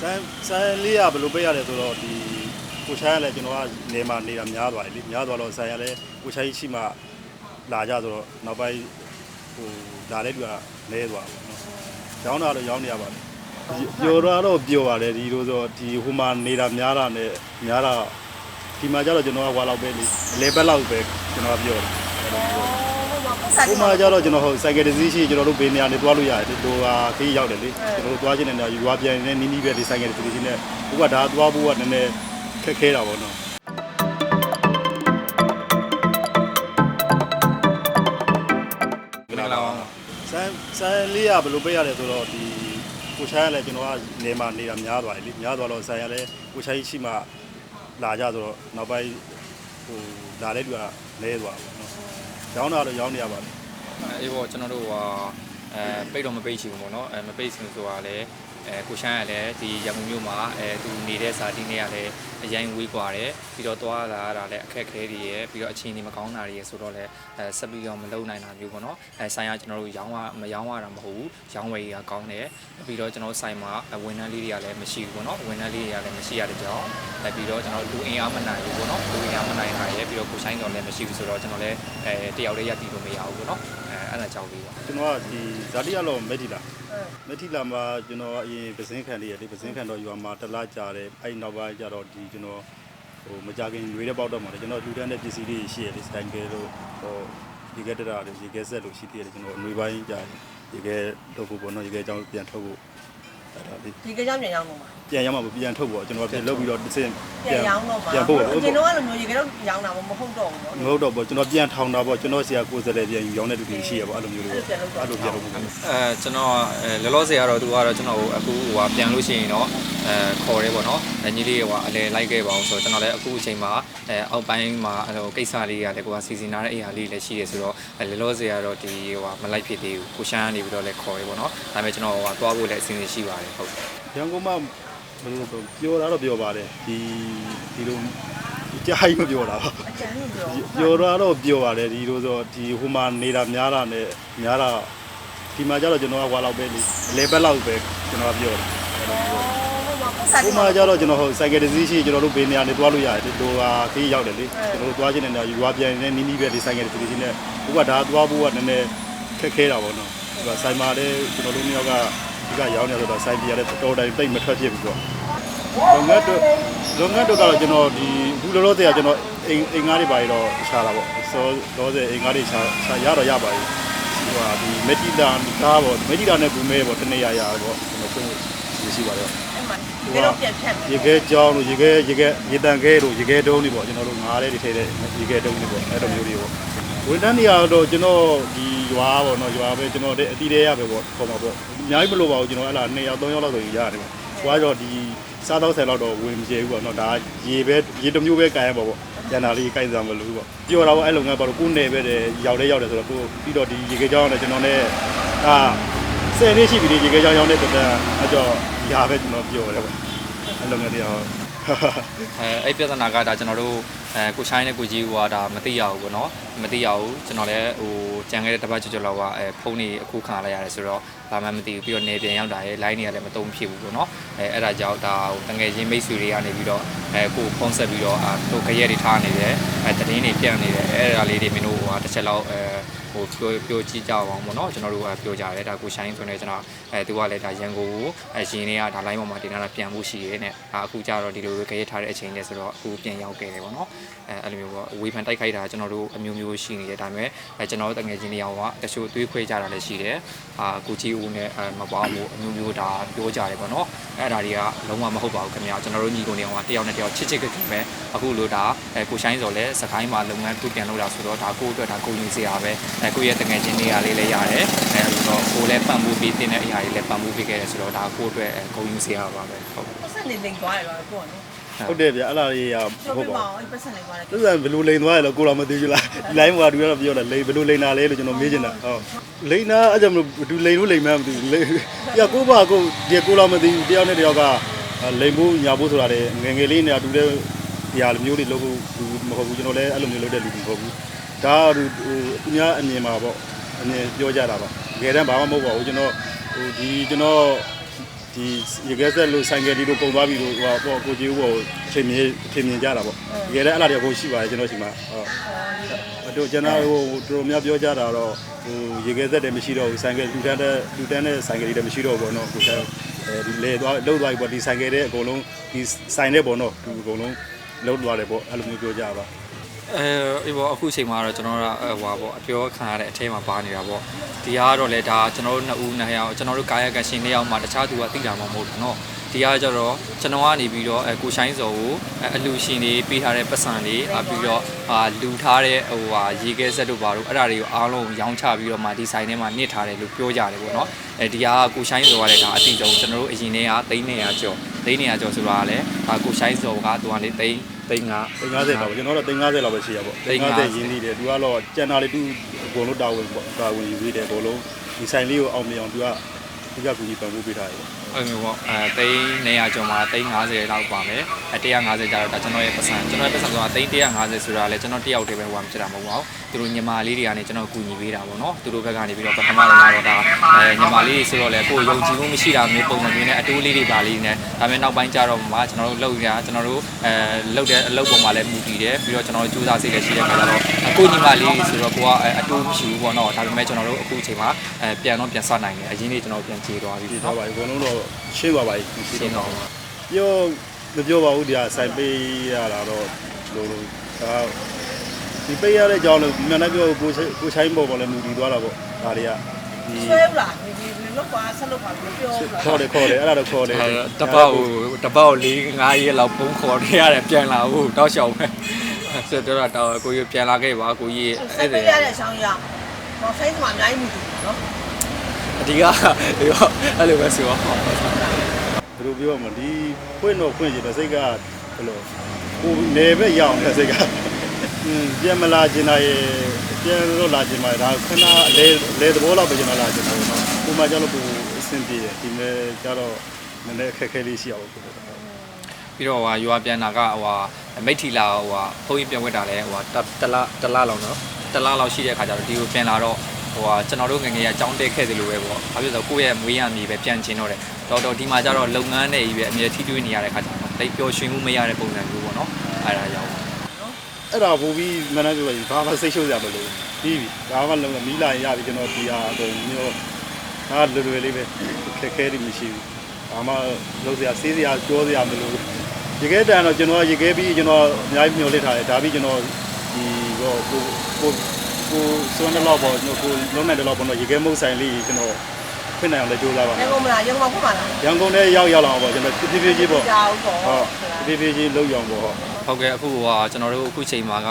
ဆန်ဆန်လေးကဘယ်လိုပေးရတယ်ဆိုတော့ဒီကိုချိုင်းကလည်းကျွန်တော်ကနေမှာနေတာများသွားတယ်လေများသွားတော့ဆန်ရလည်းကိုချိုင်းရှိမှလာကြဆိုတော့နောက်ပိုင်းဟိုလာတဲ့လူကလဲသွားပါတော့ရောင်းတာတော့ရောင်းနေရပါတယ်ပျော်တော့တော့ပျော်ပါတယ်ဒီလိုဆိုဒီဟိုမှာနေတာများတာနဲ့များတာဒီမှာကျတော့ကျွန်တော်ကဝါလောက်ပဲလေလေဘက်လောက်ပဲကျွန်တော်ကပြောတယ် အဲ့လိုမျိုးဟိုမှာကျတော့ကျွန်တော်ဟိုစိုက်ကယ်တစ်စီးရှိကျွန်တော်တို့ဘေးနေရာနေသွားလို့ရတယ်ဒီလိုဟာခရီးရောက်တယ်လေကျွန်တော်တို့သွားချင်တဲ့နေရာယူသွားပြန်နေနီးနီးပဲဒီစိုက်ကယ်တစ်စီးနဲ့ဟိုကဒါသွားဖို့ကနည်းနည်းခက်ခဲတာပေါ့နော်မင်္ဂလာပါဆန်ဆန်လေးကဘယ်လိုပေးရတယ်ဆိုတော့ဒီကိုချိုင်းကလည်းကျွန်တော်ကနေမှာနေတာများသွားတယ်လေများသွားတော့ဆန်ရလည်းကိုချိုင်းရှိမှလာကြဆိုတော့နောက်ပိုင်းဟိုလာတဲ့လူကလဲသွားပါတော့ ရောင်းတာတော့ရောင်းနေရပါတယ်အေးပေါ့ကျွန်တော်တို့ဟာအဲပိတ်တော့မပိတ်ချင်ဘူးပေါ့နော်အဲမပိတ်ချင်ဆိုတာလည်း အဲကိုရှမ်းကလည်းဒီရန်ကုန်မြို့မှာအဲသူနေတဲ့စာတီးနေရလည်းအရင်ဝေးกว่าတယ်ပြီးတော့သွားလာရတာလည်းအခက်အခဲတွေရယ်ပြီးတော့အချိန်တွေမကောင်းတာတွေရယ်ဆိုတော့လည်းအဲဆက်ပြီးတော့မလုံနိုင်တာမျိုးပေါ့နော်အဲဆိုင်ကကျွန်တော်တို့ရောင်းရမရောင်းရတာမဟုတ်ဘူးရောင်းဝယ်ရကောင်းတယ်ပြီးတော့ကျွန်တော်ဆိုင်မှာဝန်ထမ်းလေးတွေကလည်းမရှိဘူးပေါ့နော်ဝန်ထမ်းလေးတွေကလည်းမရှိရတဲ့ကြောင်းအဲပြီးတော့ကျွန်တော်လူအင်အားမနိုင်ဘူးပေါ့နော်လူအင်အားမနိုင်တာရယ်ပြီးတော့ကိုဆိုင်တော်လည်းမရှိဘူးဆိုတော့ကျွန်တော်လည်းအဲတယောက်တည်းရပ်တည်လို့မရဘူးပေါ့နော် အဲအဲ့ဒါကြောင့်လေးပါကျွန်တော်ကဒီဇာတိကတော့မက်တီလာမက်တီလာမှာကျွန်တော်အရင်ပစင်းခံလေးရလေပစင်းခံတော့ယူမှာတလားကြာတယ်အဲ့နောက်ပိုင်းကျတော့ဒီကျွန်တော်ဟိုမကြခင်ရွေးတဲ့ပေါက်တော့မှာလေကျွန်တော်လူတန်းတဲ့ပစ္စည်းတွေရှိရလေစတိုင်ကယ်လို့ဟိုဒီကက်တရာတွေဒီကက်ဆက်လို့ရှိသေးတယ်ကျွန်တော်အနွေပိုင်းကြာဒီကက်တော့ဖို့ပေါ့နော်ဒီကက်အကြောင်းပြန်ထုတ်ဖို့ ထားတာလေဒီကကြောင်ပြန်ရောင်းတော့မှာပြန်ရောင်းမှာပေါ့ပြန်ထုတ်ပေါ့ကျွန်တော်ပြန်လုပ်ပြီးတော့တစ်ဆင့်ပြန်ရောင်းတော့မှာပြန်ပို့ပေါ့ကျွန်တော်ကလည်းမျိုးရေကတော့ရောင်းတာပေါ့မဟုတ်တော့ဘူးပေါ့မဟုတ်တော့ပေါ့ကျွန်တော်ပြန်ထောင်တာပေါ့ကျွန်တော်ဆရာကိုယ်စားလှယ်ပြန်ယူရောင်းတဲ့လူတွေရှိရပေါ့အဲ့လိုမျိုးတွေပေါ့အဲ့လိုပြန်လုပ်ဖို့အဲကျွန်တော်လောလောဆယ်ကတော့သူကတော့ကျွန်တော်ကိုအခုဟိုဟာပြန်လို့ရှိရင်တော့အဲခေါ်ရဲပေါ့နော်အညီလေးကဟိုအလဲလိုက်ခဲ့ပါအောင်ဆိုတော့ကျွန်တော်လည်းအခုအချိန်မှာအဲအောက်ပိုင်းမှာအဲ့လိုကိစ္စလေးကလည်းကိုကစီစဉ်ထားတဲ့အိမ်ဟာလေးလည်းရှိတယ်ဆိုတော့ လောလောဆယ်ကတော့ဒီဟိုဟာမလိုက်ဖြစ်သေးဘူးကိုရှမ်းကနေပြီးတော့လည်းခေါ်ရဲပေါ့နော်ဒါပေမဲ့ကျွန်တော်ဟိုဟာသွားဖို့လည်းအစီအစဉ်ရှိပါတယ်ဟုတ်ရန်ကုန်မှာဘယ်လိုပြောပြောတာတော့ပြောပါတယ်ဒီဒီလိုကြားကြီးမပြောတာပါအကျန်လို့ပြောပြောတာတော့ပြောပါတယ်ဒီလိုဆိုဒီဟိုမှာနေတာများတာနဲ့များတာဒီမှာကျတော့ကျွန်တော်ကဟွာလောက်ပဲလေလေဘက်လောက်ပဲကျွန်တော်ကပြောတယ်အဲ့လိုမျိုး ဟိုမှာကျတော့ကျွန်တော်ဟိုစိုက်ကယ်တစ်စီးရှိကျွန်တော်တို့ဘေးနေရာနေသွားလို့ရတယ်ဒီလိုဟာခရီးရောက်တယ်လေကျွန်တော်တို့သွားချင်တဲ့နေရာယူသွားပြန်နေနီးနီးပဲဒီစိုက်ကယ်တစ်စီးနဲ့ဟိုကဒါသွားဖို့ကနည်းနည်းခက်ခဲတာပေါ့နော်ဒီကဆိုင်မာတဲ့ကျွန်တော်တို့နှစ်ယောက်ကဒီကရောင်းနေဆိုတော့စိုက်ပြရတဲ့တော်တိုင်တိတ်မထွက်ဖြစ်ဘူးပေါ့လုံငတ်တို့လုံငတ်တို့ကတော့ကျွန်တော်ဒီအခုလောလောဆယ်ကကျွန်တော်အိမ်အိမ်ငါးတွေပါရတော့ရှားတာပေါ့စောလောဆယ်အိမ်ငါးတွေရှားရှားရတော့ရပါပြီဟိုဟာဒီမက်တီတာကားပေါ့မက်တီတာနဲ့ဘူမဲပေါ့တနေ့ရရပေါ့ကျွန်တော်ဆုံး ရှိပါတယ်အဲ့မှာဒီကတော့ပြန်ဖြတ်မယ်ရေခဲကြောင်းတို့ရေခဲရေခဲရေတန်ခဲတို့ရေခဲတုံးတွေပေါ့ကျွန်တော်တို့ငါးလေးတွေထည့်တဲ့ရေခဲတုံးတွေပေါ့အဲ့လိုမျိုးတွေပေါ့ဝန်တန်းတွေကတော့ကျွန်တော်ဒီရွာပေါ့နော်ရွာပဲကျွန်တော်တဲ့အတီးတဲရပဲပေါ့ခေါ်မှာပေါ့အများကြီးမလိုပါဘူးကျွန်တော်အဲ့လား2ယောက်3ယောက်လောက်ဆိုရင်ရတယ်ပေါ့။သွားတော့ဒီစားတော့ဆယ်လောက်တော့ဝင်မကျေဘူးပေါ့နော်ဒါရေပဲရေတစ်မျိုးပဲကန်ရပါပေါ့။ကျန်တာလေးကိုက်စားမလို့ပေါ့။ပြောတာပေါ့အဲ့လိုငါပေါ့ကိုနယ်ပဲတဲ့ရောက်လဲရောက်တယ်ဆိုတော့ကိုပြီးတော့ဒီရေခဲကြောင်းနဲ့ကျွန်တော်နဲ့အာ ဆယ်နှစ်ရှိပြီဒီရေခဲကြောင်းရောက်တဲ့တန်းအကြောဒီဟာပဲကျွန်တော်ပြောတယ်ပေါ့။အဲ့လိုငါတရားအဲအဲ့ပြဿနာကဒါကျွန်တော်တို့အဲကိုချိုင်းနဲ့ကိုကြီးဟိုကဒါမသိရဘူးပေါ့နော်မသိရဘူးကျွန်တော်လည်းဟိုကြံခဲ့တဲ့တစ်ပတ်ကျော်ကျော်လောက်ကအဲဖုန်းနေအခုခံလိုက်ရတယ်ဆိုတော့ဘာမှမသိဘူးပြီးတော့နေပြန်ရောက်တာရဲ့ line တွေကလည်းမတုံးဖြစ်ဘူးပေါ့နော်အဲအဲ့ဒါကြောင့်ဒါဟိုတငယ်ချင်းမိတ်ဆွေတွေကနေပြီးတော့အဲကိုဖုန်းဆက်ပြီးတော့အာတို့ကြရက်တွေထားနေတယ်အဲတတင်းတွေပြန့်နေတယ်အဲ့ဒါလေးတွေမင်းတို့ဟိုတစ်ချက်လောက်အဲဟိုပြောပြောကြည့်ကြအောင်ပေါ့နော်ကျွန်တော်တို့ကပြောကြတယ်ဒါကိုရှိုင်းဆိုနေကျွန်တော်အဲသူကလည်းဒါရန်ကုန်ကိုအဲရှင်တွေကဒါ line ပေါ်မှာတင်လာတာပြန်ဖို့ရှိရဲနဲ့အခုကြတော့ဒီလိုပဲကြရက်ထားတဲ့အချိန်နဲ့ဆိုတော့အခုပြန်ရောက်ခဲ့တယ်ပေါ့နော်အဲအဲ့လိုမျိုးပေါ့ဝေဖန်တိုက်ခိုက်တာကျွန်တော်တို့အမျိုးမျိုးရှိနေတယ်ဒါပေမဲ့အဲကျွန်တော်တို့တငယ်ချင်းတွေအောင်ကတချို့သွေးခွဲကြတာလည်းရှိတယ်အာကိုကြီးဦးနဲ့အဲမပေါင်းဘူးအမျိုးမျိုးဒါပြောကြတယ်ပေါ့နော်အဲ့ဒါတွေကလုံးဝမဟုတ်ပါဘူးခင်ဗျာကျွန်တော်တို့ညီကိုနေအောင်ကတယောက်နဲ့တယောက်ချစ်ချစ်ကခင်ပဲအခုလိုဒါအဲကိုရှိုင်းစော်လဲစကိုင်းမှာလုပ်ငန်းပြုပြန်လုပ်တာဆိုတော့ဒါကိုအတွက်ဒါကိုရင်စရာပဲအဲကိုရဲ့တငယ်ချင်းတွေကလေးလည်းရတယ်အဲဆိုတော့ကိုလည်းပံ့ပိုးပေးတဲ့အရာတွေလည်းပံ့ပိုးပေးခဲ့တယ်ဆိုတော့ဒါကိုအတွက်ကိုရင်စရာပါပဲဟုတ်ပတ်စံနေလိန်သွားရတော့ကိုကနော်ဟုတ်တယ်ဗျအဲ့လားကြီးရမပြောဟုတ်ပြပါပါဘူးအောင်ပတ်စံနေသွားတယ်သူကဘယ်လိုလိန်သွားရလဲကိုတော့မသိဘူးလားဒီ line မှာတူရတော့ပြောတယ်လိန်ဘယ်လိုလိန်တာလဲလို့ကျွန်တော်မေးချင်တာဟုတ်လိန်တာအဲ့ကြောင့်မလို့ဒူလိန်လို့လိန်မှန်းမသိဘူးလိန်ပြကိုပါကိုဒီကိုတော့မသိဘူးတယောက်နဲ့တယောက်က လိန်ဖို့ညာဖို့ဆိုတာလေငယ်ငယ်လေးနေရာတူတဲ့ဒီဟာမျိုးတွေလုပ်ဖို့မဟုတ်ဘူးကျွန်တော်လည်းအဲ့လိုမျိုးလုပ်တဲ့လူမဟုတ်ဘူးဒါဟိုသူများအမြင်မှာပေါ့အမြင်ပြောကြတာပါငယ်တန်းဘာမှမဟုတ်ပါဘူးကျွန်တော်ဟိုဒီကျွန်တော်ဒီဒီရေခဲဆက်လို့ဆိုင်ကယ်ဒီလိုပုံသွားပြီလို့ဟိုပေါ့ကိုကြီးဦးပေါ့အချိန်မြင်အချိန်မြင်ကြတာပေါ့တကယ်လည်းအဲ့လားတွေအကုန်ရှိပါတယ်ကျွန်တော်ရှိမှာဟုတ်အတို့ကျွန်တော်ဟိုတို့များပြောကြတာတော့ဟိုရေခဲဆက်တယ်မရှိတော့ဘူးဆိုင်ကယ်လူတန်းတဲ့လူတန်းတဲ့ဆိုင်ကယ်တွေမရှိတော့ဘူးပေါ့နော်ကိုယ် အဲဒီလေသွားလှုပ်သွားပြီပေါ့ဒီဆိုင်ကယ်တွေအကုန်လုံးဒီဆိုင်တဲ့ပေါ့နော်ဒီအကုန်လုံးလှုပ်သွားတယ်ပေါ့အဲ့လိုမျိုးပြောကြပါ အဲအေးပေါ့အခုအချိန်မှာတော့ကျွန်တော်တို့ကဟိုပါပေါ့အပြောခံရတဲ့အထဲမှာပါနေတာပေါ့ဒီကတော့လေဒါကျွန်တော်တို့နှစ်ဦးနှစ်ယောက်ကျွန်တော်တို့ကာယကရှင်နှစ်ယောက်မှာတခြားသူကသိတာမှမဟုတ်ဘူးเนาะ ဒီကကြတော့ကျွန်တော်ကနေပြီးတော့အဲကိုရှိုင်းစော်ကိုအလူရှင်တွေပေးထားတဲ့ပတ်စံတွေအပြီးတော့အာလူထားတဲ့ဟိုဟာရေခဲဆက်တို့ပါတို့အဲ့ဒါတွေကိုအားလုံးရောင်းချပြီးတော့မှဒီဆိုင်ထဲမှာနစ်ထားတယ်လို့ပြောကြတယ်ပေါ့နော်အဲဒီကကိုရှိုင်းစော်ကလည်းဒါအတိအကျကျွန်တော်တို့အရင်တည်းကသိန်းနေရကျော်သိန်းနေရကျော်ဆိုတာကလည်းဒါကိုရှိုင်းစော်ကသူကလေသိန်းသိန်းက350လောက်ပဲကျွန်တော်တို့350လောက်ပဲရှိရပေါ့350ရင်းနေတယ်သူကတော့ကျန်တာလေးသူအကုန်လုံးတာဝန်ပေါ့တာဝန်ယူပေးတယ်အကုန်လုံးဒီဆိုင်လေးကိုအောင်မြင်အောင်သူက ဒီကကူကြီးပံ့ပိုးပေးထားတယ်ပေါ့အဲ့လိုပေါ့အဲသိန်း900ကျော်မှာသိန်း50လောက်ပါမယ်အဲ150ကျတော့ဒါကျွန်တော်ရဲ့ပတ်စံကျွန်တော်ရဲ့ပတ်စံဆိုတာသိန်း150ဆိုတာလဲကျွန်တော်တယောက်တည်းပဲဟိုမှာဖြစ်တာမဟုတ်ပါဘူးသူတို့ညီမလေးတွေကနေကျွန်တော်ကူညီပေးတာပေါ့နော်သူတို့ဘက်ကနေပြီးတော့ပထမတော့တော့ဒါအဲညီမလေးတွေဆိုတော့လဲကိုယ်ယုံကြည်မှုမရှိတာမျိုးပုံစံမျိုးနဲ့အတိုးလေးတွေပါလေးနဲ့ဒါပေမဲ့နောက်ပိုင်းကျတော့မှကျွန်တော်တို့လှုပ်ရကျွန်တော်တို့အဲလှုပ်တဲ့အလုပ်ပေါ်မှာလည်းမူတည်တယ်ပြီးတော့ကျွန်တော်တို့စူးစမ်းစိတ်လည်းရှိတဲ့ခါကျတော့ကိုညီမလေးဆိုတော့ကိုကအတိုးမရှိဘူးပေါ့နော်ဒါပေမဲ့ကျွန်တော်တို့အခုအချိန်မှာအဲပြန်တော့ပြန်စနိုင်တယ်အရင်နေ့ကျွန်တော်ပြန်ကြေသွားပြီဒီပေါ့တော့နော် ပါအကုန်လုံးတော့ရှင်းပါပါပြီရှင်းတော့ပြောမပြောပါဘူးဒီကဆိုင်ပေးရတာတော့လို့လို့ဒါဒီပေးရတဲ့အကြောင်းလို့မြန်လည်းပြောကိုကိုချိုင်းပေါ်ပေါ်လည်းမူတည်သွားတာပေါ့ဒါတွေကဒီဆွဲဘူးလားဒီဒီလောက်ကွာဆက်လုပ်ပါလို့ပြောဘူးလားခေါ်တယ်ခေါ်တယ်အဲ့ဒါတော့ခေါ်တယ်တပတ်ကိုတပတ်ကို၄၅ရက်လောက်ပုံခေါ်နေရတယ်ပြန်လာဖို့တောက်လျှောက်ပဲဆိုတော့တော့ကိုကြီးပြန်လာခဲ့ပါကိုကြီးဆက်အဲ့ပေးဒါရတဲ့အချောင်းရတော့ face မှာအများကြီးမြည်တယ်နော် အဒီကဒီကအဲ့လိုပဲဆိုတော့ဘယ်လိုပြောမလဲဒီဖွင့်တော့ဖွင့်ကြည့်တော့စိတ်ကဘယ်လိုကိုနေပဲရအောင်တဲ့စိတ်ကอืมပြန်မလာကျင်တာရေပြန်တော့လာကျင်ပါဒါခဏလေလေသဘောလောက်ပဲကျွန်တော်လာကျင်တာပေါ့နော်ကိုမကြလို့ကိုအဆင်ပြေတယ်ဒီမဲ့ကြတော့နည်းနည်းအခက်အခဲလေးရှိအောင်ပေါ့ပြီးတော့ဟိုရွာပြန်လာကဟိုမိတ်ထီလာဟိုဘုန်းကြီးပြန်ဝက်တာလဲဟိုတလတလလောက်နော်တလလောက်ရှိတဲ့ခါကျတော့ဒီကိုပြန်လာတော့ ဟိုကျွန်တော်တို့ငငယ်ကအကြောင်းတက်ခဲ့တယ်လို့ပဲပေါ့ဘာဖြစ်လို့ကိုယ့်ရဲ့မွေးရမြေပဲပြန်ကျင်တော့တယ်တော့တော့ဒီမှာကျတော့လုပ်ငန်းနဲ့ကြီးပဲအမြဲထိတွေ့နေရတဲ့ခါကျတော့တိတ်ပျော်ရွှင်မှုမရတဲ့ပုံစံမျိုးပေါ့နော်အဲ့ဒါရောက်အဲ့ဒါဘူပြီးမနက်ပြောရင်ဘာမှစိတ်ရှုပ်ရမလို့ပြီးပြီဒါမှလုံးမီးလာရင်ရပြီကျွန်တော်ဒီဟာအကုန်မျိုးဒါလွယ်လွယ်လေးပဲခက်ခဲတယ်မရှိဘူးဘာမှလုံးစရာစေးစရာပြောစရာမလိုရေခဲတန်တော့ကျွန်တော်ရေခဲပြီးကျွန်တော်အများကြီးမျှော်လင့်ထားတယ်ဒါပြီးကျွန်တော်ဒီတော့ကိုကို ကိုစွမ်းတဲ့လောက်ပေါ့ကျွန်တော်ကိုလုံးနိုင်တဲ့လောက်ပေါ့နော်ရေခဲမုတ်ဆိုင်လေးကျွန်တော်ဖွင့်နိုင်အောင်လည်းကြိုးစားပါရန်ကုန်မလားရန်ကုန်မှာဖွင့်ပါလားရန်ကုန်ထဲရောက်ရောက်လာအောင်ပေါ့ကျွန်တော်ဖြည်းဖြည်းချင်းပေါ့ကြောက်ပေါ့ဟုတ်ဖြည်းဖြည်းချင်းလောက်ရောက်ပေါ့ဟုတ်ဟုတ်ကဲ့အခုကကျွန်တော်တို့အခုချိန်မှာက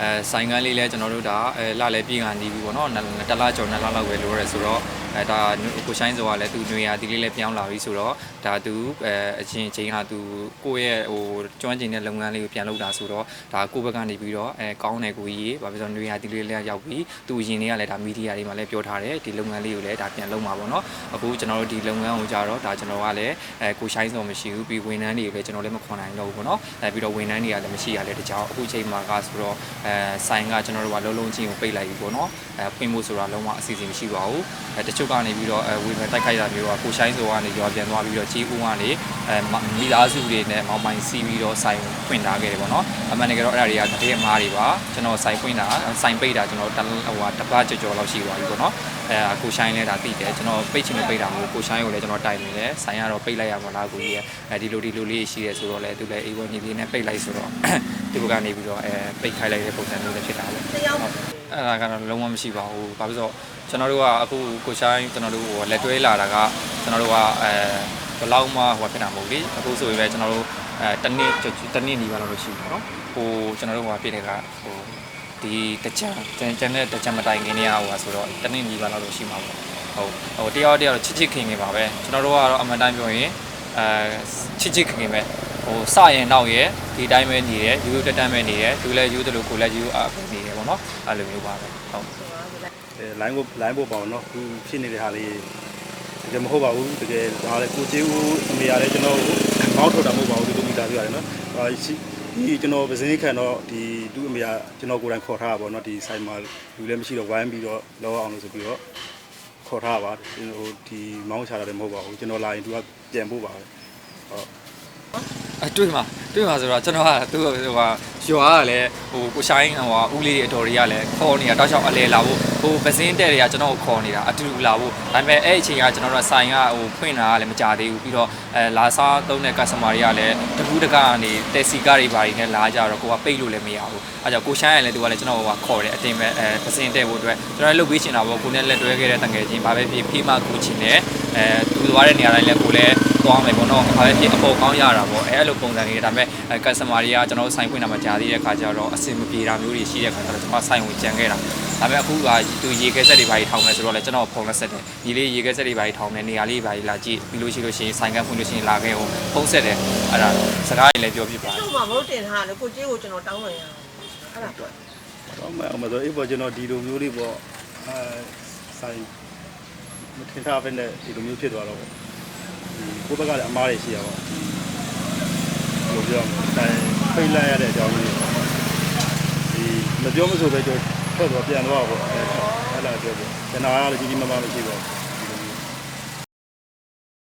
အဲဆိုင်ကန်းလေးလဲကျွန်တော်တို့ဒါအဲလှလဲပြည်ကနေပြီပေါ့နော်တလားကျော်နှစ်လလောက်ပဲလိုရဲဆိုတော့ အဲဒါကိုရှိုင်းစောကလည်းသူနေရာဒီလေးလည်းပြောင်းလာပြီဆိုတော့ဒါသူအဲအချင်းချင်းဟာသူကိုယ့်ရဲ့ဟိုကျွမ်းကျင်တဲ့လုပ်ငန်းလေးကိုပြန်လုပ်တာဆိုတော့ဒါကိုယ့်ဘက်ကနေပြီးတော့အဲကောင်းတယ်ကိုကြီးဘာဖြစ်လို့နေရာဒီလေးလည်းရောက်ပြီသူအရင်တွေကလည်းဒါမီဒီယာတွေမှာလည်းပြောထားတယ်ဒီလုပ်ငန်းလေးကိုလည်းဒါပြန်လုပ်မှာပေါ့နော်အခုကျွန်တော်တို့ဒီလုပ်ငန်းကိုကြတော့ဒါကျွန်တော်ကလည်းအဲကိုရှိုင်းစောမရှိဘူးပြီးဝန်ထမ်းတွေလည်းကျွန်တော်လည်းမခွန်နိုင်တော့ဘူးပေါ့နော်အဲပြီးတော့ဝန်ထမ်းတွေကလည်းမရှိရလဲတကြောင်အခုချိန်မှာကဆိုတော့အဲဆိုင်ကကျွန်တော်တို့ကလုံးလုံးချင်းကိုပိတ်လိုက်ပြီပေါ့နော်အဲဖွင့်ဖို့ဆိုတာလုံးဝအစီအစဉ်မရှိပါဘူးအဲတချို့ကနေပြီးတော့အဲဝေဖန်တိုက်ခိုက်တာမျိုးကကိုရှိုင်းစောကနေရောပြန်သွားပြီးတော့ကြီးဦးကနေအဲမိသားစုတွေနဲ့မောင်ပိုင်စီးပြီးတော့ဆိုင်ဖွင့်ထားခဲ့တယ်ပေါ့နော်အမှန်တကယ်တော့အဲ့ဒါတွေကတကယ်အမားတွေပါကျွန်တော်ဆိုင်ဖွင့်တာဆိုင်ပိတ်တာကျွန်တော်တဟိုဟာတပတ်ကြော်ကြော်လောက်ရှိသွားပြီပေါ့နော်အဲကိုရှိုင်းလဲဒါသိတယ်ကျွန်တော်ပိတ်ချင်လို့ပိတ်တာမဟုတ်ကိုရှိုင်းကိုလည်းကျွန်တော်တိုင်နေတယ်ဆိုင်ကတော့ပိတ်လိုက်ရမှာလားကိုကြီးရဲ့အဲဒီလိုဒီလိုလေးရှိရဲဆိုတော့လေသူလည်းအေးဝညီလေးနဲ့ပိတ်လိုက်ဆိုတော့ဒီဘက်ကနေပြီးတော့အဲပိတ်ခိုင်းလိုက်တဲ့ပုံစံမျိုးလည်းဖြစ်တာပေါ့တယောက်အဲ့ဒါကတော့လုံးဝမရှိပါဘူး။ဘာဖြစ်လို့ကျွန်တော်တို့ကအခုကိုရှိုင်းကျွန်တော်တို့ဟိုလက်တွဲလာတာကကျွန်တော်တို့ကအဲဘယ်လောက်မှဟိုဖြစ်တာမဟုတ်လေ။အခုဆိုရင်ပဲကျွန်တော်တို့အဲတနည်းတနည်းနီးပါလို့ရှိတယ်နော်။ဟိုကျွန်တော်တို့ဟိုဖြစ်တဲ့ကဟို ဒီတကြံကျန်ကျန်တဲ့တကြံမတိုင်ခင်နေရဟိုဆိုတော့တနည်းနီးပါလို့ရှိမှာပေါ့။ဟုတ်ဟိုတယောက်တယောက်ချစ်ချစ်ခင်ခင်ပါပဲ။ကျွန်တော်တို့ကတော့အမှန်တမ်းပြောရင်အဲချစ်ချစ်ခင်ခင်ပဲဟိုစရင်တော့ရဲ့ဒီတိုင်းပဲနေတယ်ယူယူတက်တက်ပဲနေတယ်သူလည်းယူတယ်လို့ကိုလည်းယူအားနေတယ်ပေါ့နော်အဲ့လိုမျိုးပါပဲဟုတ်အဲ line ကို line ပို့ပါအောင်နော်ခုဖြစ်နေတဲ့ဟာလေးတကယ်မဟုတ်ပါဘူးတကယ်ဒါလည်းကိုကျေးဦးအမေရတယ်ကျွန်တော်မောင်းထုတ်တာမဟုတ်ပါဘူးဒီလိုမိသားစုရတယ်နော်ဟာရှိ ဒီကျွန်တော်ပစင်းခံတော့ဒီသူ့အမေကကျွန်တော်ကိုယ်တိုင်ခေါ်ထားတာပေါ့နော်ဒီဆိုင်မှာလူလည်းမရှိတော့ဝိုင်းပြီးတော့လောအောင်လို့ဆိုပြီးတော့ခေါ်ထားပါဟိုဒီမောင်းချတာလည်းမဟုတ်ပါဘူးကျွန်တော်လာရင်သူကပြပြန်ဖို့ပါပဲဟုတ်အတွေ့မှာတွေ့မှာဆိုတော့ကျွန်တော်ကသူ့ဟိုဟာ ရွာကလည်းဟိုကိုရှိုင်းဟိုဟာဦးလေးတွေအတော်တွေကလည်းခေါ်နေတာတောက်လျှောက်အလဲလာဖို့ဟိုပစင်းတဲ့တွေကကျွန်တော်ကိုခေါ်နေတာအတူတူလာဖို့ဒါပေမဲ့အဲ့အချိန်ကကျွန်တော်တို့ဆိုင်ကဟိုဖွင့်တာကလည်းမကြသေးဘူးပြီးတော့အဲလာစားသုံးတဲ့ customer တွေကလည်းတကူးတကကနေတက်စီကားတွေဘာတွေနဲ့လာကြတော့ကိုကပိတ်လို့လည်းမရဘူးအဲကြောင့်ကိုရှိုင်းရလည်းသူကလည်းကျွန်တော်ကခေါ်တယ်အတင်ပဲအဲပစင်းတဲ့ဖို့အတွက်ကျွန်တော်လည်းလုပ်ပေးချင်တာပေါ့ကိုနဲ့လက်တွဲခဲ့တဲ့တငယ်ချင်းဘာပဲဖြစ်ဖေးမကူချင်တယ်အဲသူသွားတဲ့နေရာတိုင်းလည်းကိုလည်းသွားမယ်ပေါ့နော်ဘာပဲဖြစ်အပေါ်ကောင်းရတာပေါ့အဲအဲ့လိုပုံစံလေးဒါပေမဲ့ customer တွေကကျွန်တော်တို့ဆိုင်ဖွင့်တာမှကြားသေးတဲ့ခါကျတော့အဆင်မပြေတာမျိုးတွေရှိတဲ့ခါကျတော့ကျွန်တော်ဆိုင်ဝင်ကြံခဲ့တာဒါပေမဲ့အခုကသူရေခဲဆက်တွေဘာကြီးထောင်မယ်ဆိုတော့လေကျွန်တော်ဖုန်းလက်ဆက်တယ်ဒီလေးရေခဲဆက်တွေဘာကြီးထောင်မယ်နေရာလေးဘာကြီးလာကြည့်ပြီးလို့ရှိလို့ရှိရင်ဆိုင်ကဖွင့်လို့ရှိရင်လာခဲ့ဟိုဖုန်းဆက်တယ်အဲ့ဒါစကားတွေလည်းပြောပြပါတို့မှာမဟုတ်တင်ထားတယ်ကိုကြီးကိုကျွန်တော်တောင်းဝင်ရအောင်အဲ့ဒါတော့တော့မအောင်မဆိုအေးပေါ်ကျွန်တော်ဒီလိုမျိုးလေးပေါ့အဲဆိုင်မထင်ထားဘဲနဲ့ဒီလိုမျိုးဖြစ်သွားတော့ပေါ့ဒီကိုယ့်ဘက်ကလည်းအမားတွေရှိရပါဘူးဘယ်လိုပြောမလဲဆိုင် ဖိတ်လိုက်ရတဲ့အကြောင်းလေးဒီမပြောမဆိုပဲကျွန်တော်ထွက်သွားပြန်သွားပေါ့အဲ့ဒါပြောပေါ့ကျွန်တော်ကလည်းကြီးကြီးမားမားမရှိပါဘူး